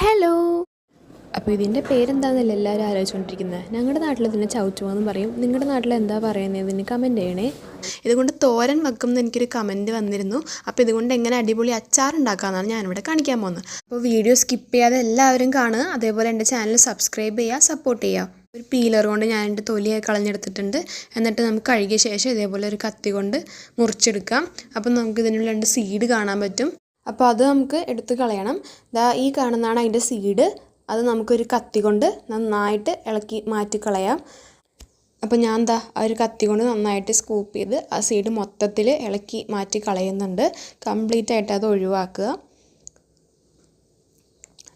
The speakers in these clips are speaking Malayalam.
ഹലോ അപ്പോൾ ഇതിന്റെ പേരെന്താണെന്നല്ല എല്ലാവരും ആലോചിച്ചുകൊണ്ടിരിക്കുന്നത് ഞങ്ങളുടെ നാട്ടിൽ ഇതിനെ ചൗച്ചുവെന്ന് പറയും. നിങ്ങളുടെ നാട്ടിൽ എന്താ പറയുന്നത് ഇതിന് കമന്റ് ചെയ്യണേ. ഇതുകൊണ്ട് തോരൻ വെക്കും എന്ന് എനിക്കൊരു കമന്റ് വന്നിരുന്നു. അപ്പോൾ ഇതുകൊണ്ട് എങ്ങനെ അടിപൊളി അച്ചാർ ഉണ്ടാക്കാമെന്നാണ് ഞാനിവിടെ കാണിക്കാൻ പോകുന്നത് അപ്പോൾ വീഡിയോ സ്കിപ്പ് ചെയ്യാതെ എല്ലാവരും കാണുക. അതേപോലെ എന്റെ ചാനൽ സബ്സ്ക്രൈബ് ചെയ്യുക സപ്പോർട്ട് ചെയ്യുക ഒരു പീലർ കൊണ്ട് ഞാൻ എന്റെ തൊലിയൊക്കെ കളഞ്ഞെടുത്തിട്ടുണ്ട്. എന്നിട്ട് നമുക്ക് കഴുകിയ ശേഷം ഇതേപോലെ ഒരു കത്തി കൊണ്ട് മുറിച്ചെടുക്കാം. അപ്പം നമുക്ക് ഇതിനുള്ള രണ്ട് സീഡ് കാണാൻ പറ്റും. അപ്പോൾ അത് നമുക്ക് എടുത്ത് കളയണം. ദാ ഈ കാണുന്നതാണ് അതിന്റെ സീഡ് അത് നമുക്കൊരു കത്തി കൊണ്ട് നന്നായിട്ട് ഇളക്കി മാറ്റി കളയാം. അപ്പോൾ ഞാൻ എന്താ ആ ഒരു കത്തി കൊണ്ട് നന്നായിട്ട് സ്കൂപ്പ് ചെയ്ത് ആ സീഡ് മൊത്തത്തിൽ ഇളക്കി മാറ്റി കളയുന്നുണ്ട്. കംപ്ലീറ്റ് ആയിട്ട് അത് ഒഴിവാക്കുക.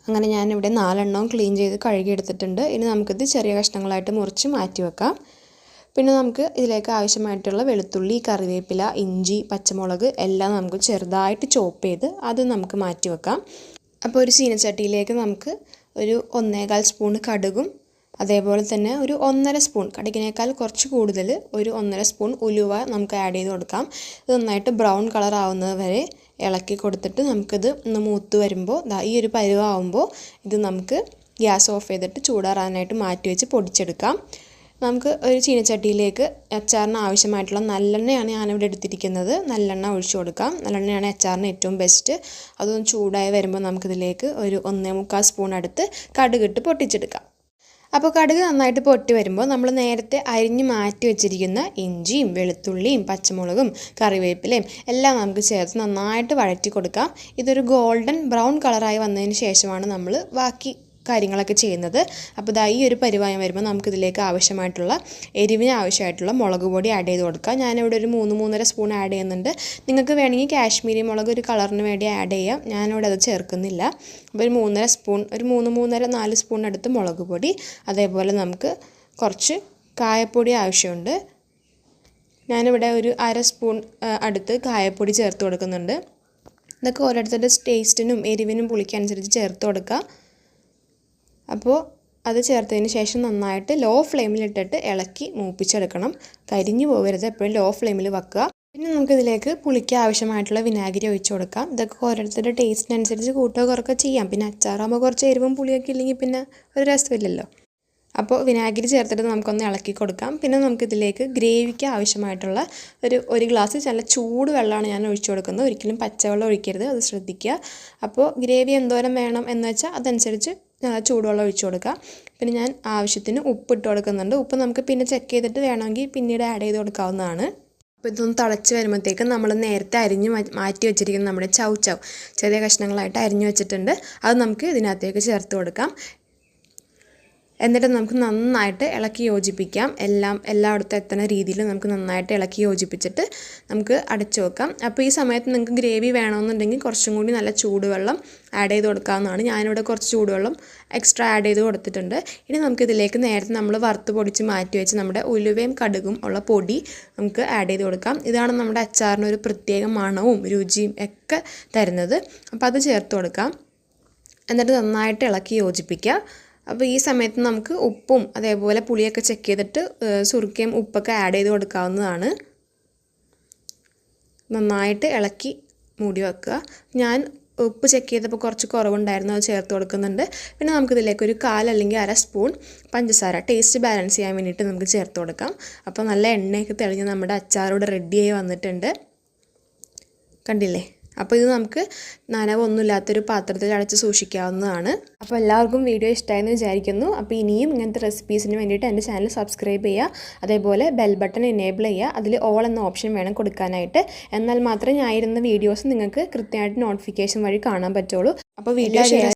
അങ്ങനെ ഞാനിവിടെ നാലെണ്ണവും ക്ലീൻ ചെയ്ത് കഴുകിയെടുത്തിട്ടുണ്ട്. ഇനി നമുക്കിത് ചെറിയ കഷ്ണങ്ങളായിട്ട് മുറിച്ച് മാറ്റി വെക്കാം. പിന്നെ നമുക്ക് ഇതിലേക്ക് ആവശ്യമായിട്ടുള്ള വെളുത്തുള്ളി കറിവേപ്പില ഇഞ്ചി പച്ചമുളക് എല്ലാം നമുക്ക് ചെറുതായിട്ട് ചോപ്പ് ചെയ്ത് അത് നമുക്ക് മാറ്റി വെക്കാം. അപ്പോൾ ഒരു ചീനച്ചട്ടിയിലേക്ക് നമുക്ക് ഒരു ഒന്നേകാൽ സ്പൂൺ കടുകും അതേപോലെ തന്നെ ഒരു ഒന്നര സ്പൂൺ കടുകിനേക്കാൾ കുറച്ച് കൂടുതൽ ഒരു ഒന്നര സ്പൂൺ ഉലുവ നമുക്ക് ആഡ് ചെയ്ത് കൊടുക്കാം. ഇത് നന്നായിട്ട് ബ്രൗൺ കളർ ആവുന്നത് വരെ ഇളക്കി കൊടുത്തിട്ട് നമുക്കിത് ഒന്ന് മൂത്ത് വരുമ്പോൾ ഈ ഒരു പരുവാകുമ്പോൾ ഇത് നമുക്ക് ഗ്യാസ് ഓഫ് ചെയ്തിട്ട് ചൂടാറാനായിട്ട് മാറ്റി വെച്ച് പൊടിച്ചെടുക്കാം. നമുക്ക് ഒരു ചീനച്ചട്ടിയിലേക്ക് അച്ചാറിന് ആവശ്യമായിട്ടുള്ള നല്ലെണ്ണയാണ് ഞാനിവിടെ എടുത്തിരിക്കുന്നത്. നല്ലെണ്ണ ഒഴിച്ചു കൊടുക്കാം. നല്ലെണ്ണയാണ് അച്ചാറിന് ഏറ്റവും ബെസ്റ്റ് അതൊന്ന് ചൂടായി വരുമ്പോൾ നമുക്കിതിലേക്ക് ഒരു ഒന്നേ മുക്കാൽ സ്പൂൺ അടുത്ത് കടുകിട്ട് പൊട്ടിച്ചെടുക്കാം. അപ്പോൾ കടുക് നന്നായിട്ട് പൊട്ടി വരുമ്പോൾ നമ്മൾ നേരത്തെ അരിഞ്ഞ് മാറ്റി വെച്ചിരിക്കുന്ന ഇഞ്ചിയും വെളുത്തുള്ളിയും പച്ചമുളകും കറിവേപ്പിലയും എല്ലാം നമുക്ക് ചേർത്ത് നന്നായിട്ട് വഴറ്റി കൊടുക്കാം. ഇതൊരു ഗോൾഡൻ ബ്രൗൺ കളറായി വന്നതിന് ശേഷമാണ് നമ്മൾ ബാക്കി കാര്യങ്ങളൊക്കെ ചെയ്യുന്നത്. അപ്പോൾ ഇതാ ഈ ഒരു പരിവായം വരുമ്പോൾ നമുക്കിതിലേക്ക് ആവശ്യമായിട്ടുള്ള എരിവിന് ആവശ്യമായിട്ടുള്ള മുളക് പൊടി ആഡ് ചെയ്ത് കൊടുക്കാം. ഞാനിവിടെ ഒരു മൂന്ന് മൂന്നര സ്പൂൺ ആഡ് ചെയ്യുന്നുണ്ട്. നിങ്ങൾക്ക് വേണമെങ്കിൽ കാശ്മീരി മുളക് ഒരു കളറിന് വേണ്ടി ആഡ് ചെയ്യാം. ഞാനിവിടെ അത് ചേർക്കുന്നില്ല. അപ്പോൾ ഒരു മൂന്നര സ്പൂൺ ഒരു മൂന്ന് മൂന്നര നാല് സ്പൂൺ എടുത്ത് മുളക് പൊടി അതേപോലെ നമുക്ക് കുറച്ച് കായപ്പൊടി ആവശ്യമുണ്ട്. ഞാനിവിടെ ഒരു അര സ്പൂൺ അടുത്ത് കായപ്പൊടി ചേർത്ത് കൊടുക്കുന്നുണ്ട്. ഇതൊക്കെ ഓരോരുത്തരുടെ ടേസ്റ്റിനും എരിവിനും പുളിക്കനുസരിച്ച് ചേർത്ത് കൊടുക്കുക അപ്പോൾ അത് ചേർത്തതിന് ശേഷം നന്നായിട്ട് ലോ ഫ്ലെയിമിലിട്ടിട്ട് ഇളക്കി മൂപ്പിച്ചെടുക്കണം. കരിഞ്ഞു പോകരുത് എപ്പോഴും ലോ ഫ്ലെയിമിൽ വെക്കുക. പിന്നെ നമുക്കിതിലേക്ക് പുളിക്ക് ആവശ്യമായിട്ടുള്ള വിനാഗിരി ഒഴിച്ചു കൊടുക്കാം. ഇതൊക്കെ ഓരോരുത്തരുടെ ടേസ്റ്റിനനുസരിച്ച് കൂട്ടുക കുറക്കുക ചെയ്യാം. പിന്നെ അച്ചാറാകുമ്പോൾ കുറച്ച് എരിവും പുളിയൊക്കെ ഇല്ലെങ്കിൽ പിന്നെ ഒരു രസമില്ലല്ലോ. അപ്പോൾ വിനാഗിരി ചേർത്തിട്ട് നമുക്കൊന്ന് ഇളക്കി കൊടുക്കാം. പിന്നെ നമുക്കിതിലേക്ക് ഗ്രേവിക്ക് ആവശ്യമായിട്ടുള്ള ഒരു ഒരു ഗ്ലാസ് നല്ല ചൂട് വെള്ളമാണ് ഞാൻ ഒഴിച്ചു കൊടുക്കുന്നത്. ഒരിക്കലും പച്ചവെള്ളം ഒഴിക്കരുത് അത് ശ്രദ്ധിക്കുക. അപ്പോൾ ഗ്രേവി എന്തോരം വേണം എന്ന് വെച്ചാൽ അതനുസരിച്ച് ചൂടുവെള്ളം ഒഴിച്ചു കൊടുക്കുക. പിന്നെ ഞാൻ ആവശ്യത്തിന് ഉപ്പ് ഇട്ട് കൊടുക്കുന്നുണ്ട്. ഉപ്പ് നമുക്ക് പിന്നെ ചെക്ക് ചെയ്തിട്ട് വേണമെങ്കിൽ പിന്നീട് ആഡ് ചെയ്ത് കൊടുക്കാവുന്നതാണ്. അപ്പോൾ ഇതൊന്ന് തിളച്ച് വരുമ്പോഴത്തേക്കും നമ്മൾ നേരത്തെ അരിഞ്ഞ് മാറ്റി വെച്ചിരിക്കുന്ന നമ്മുടെ ചൗ ചൗ ചെറിയ കഷ്ണങ്ങളായിട്ട് അരിഞ്ഞു വെച്ചിട്ടുണ്ട്. അത് നമുക്ക് ഇതിനകത്തേക്ക് ചേർത്ത് കൊടുക്കാം. എന്നിട്ട് നമുക്ക് നന്നായിട്ട് ഇളക്കി യോജിപ്പിക്കാം. എല്ലാം എല്ലായിടത്തും എത്തുന്ന രീതിയിൽ നമുക്ക് നന്നായിട്ട് ഇളക്കി യോജിപ്പിച്ചിട്ട് നമുക്ക് അടച്ചു വെക്കാം. അപ്പോൾ ഈ സമയത്ത് നിങ്ങൾക്ക് ഗ്രേവി വേണമെന്നുണ്ടെങ്കിൽ കുറച്ചും കൂടി നല്ല ചൂടുവെള്ളം ആഡ് ചെയ്ത് കൊടുക്കാവുന്നതാണ്. ഞാനിവിടെ കുറച്ച് ചൂടുവെള്ളം എക്സ്ട്രാ ആഡ് ചെയ്ത് കൊടുത്തിട്ടുണ്ട്. ഇനി നമുക്കിതിലേക്ക് നേരത്തെ നമ്മൾ വറുത്ത് പൊടിച്ച് മാറ്റി വെച്ച് നമ്മുടെ ഉലുവയും കടുകും ഉള്ള പൊടി നമുക്ക് ആഡ് ചെയ്ത് കൊടുക്കാം. ഇതാണ് നമ്മുടെ അച്ചാറിന് ഒരു പ്രത്യേക മണവും രുചിയും ഒക്കെ തരുന്നത്. അപ്പോൾ അത് ചേർത്ത് കൊടുക്കാം. എന്നിട്ട് നന്നായിട്ട് ഇളക്കി യോജിപ്പിക്കുക. അപ്പോൾ ഈ സമയത്ത് നമുക്ക് ഉപ്പും അതേപോലെ പുളിയൊക്കെ ചെക്ക് ചെയ്തിട്ട് സുറുക്കയും ഉപ്പൊക്കെ ആഡ് ചെയ്ത് കൊടുക്കാവുന്നതാണ്. നന്നായിട്ട് ഇളക്കി മൂടി വെക്കുക. ഞാൻ ഉപ്പ് ചെക്ക് ചെയ്തപ്പോൾ കുറച്ച് കുറവുണ്ടായിരുന്നു അത് ചേർത്ത് കൊടുക്കുന്നുണ്ട്. പിന്നെ നമുക്കിതിലേക്ക് ഒരു കാൽ അല്ലെങ്കിൽ അര സ്പൂൺ പഞ്ചസാര ടേസ്റ്റ് ബാലൻസ് ചെയ്യാൻ വേണ്ടിയിട്ട് നമുക്ക് ചേർത്ത് കൊടുക്കാം. അപ്പോൾ നല്ല എണ്ണയൊക്കെ തെളിഞ്ഞ് നമ്മുടെ അച്ചാറോട് റെഡിയായി വന്നിട്ടുണ്ട്. കണ്ടില്ലേ? അപ്പോൾ ഇത് നമുക്ക് നനവൊന്നുമില്ലാത്തൊരു പാത്രത്തിൽ അടച്ച് സൂക്ഷിക്കാവുന്നതാണ്. അപ്പോൾ എല്ലാവർക്കും വീഡിയോ ഇഷ്ടമായെന്ന് വിചാരിക്കുന്നു. അപ്പോൾ ഇനിയും ഇങ്ങനത്തെ റെസിപ്പീസിന് വേണ്ടിയിട്ട് എന്റെ ചാനൽ സബ്സ്ക്രൈബ് ചെയ്യുക. അതേപോലെ ബെൽ ബട്ടൺ എനേബിൾ ചെയ്യുക. അതിൽ ഓൾ എന്ന ഓപ്ഷൻ വേണം കൊടുക്കാനായിട്ട്. എന്നാൽ മാത്രമേ ഞാൻ ഇരുന്ന വീഡിയോസ് നിങ്ങൾക്ക് കൃത്യമായിട്ട് നോട്ടിഫിക്കേഷൻ വഴി കാണാൻ പറ്റുള്ളൂ. അപ്പോൾ വീഡിയോ ഷെയർ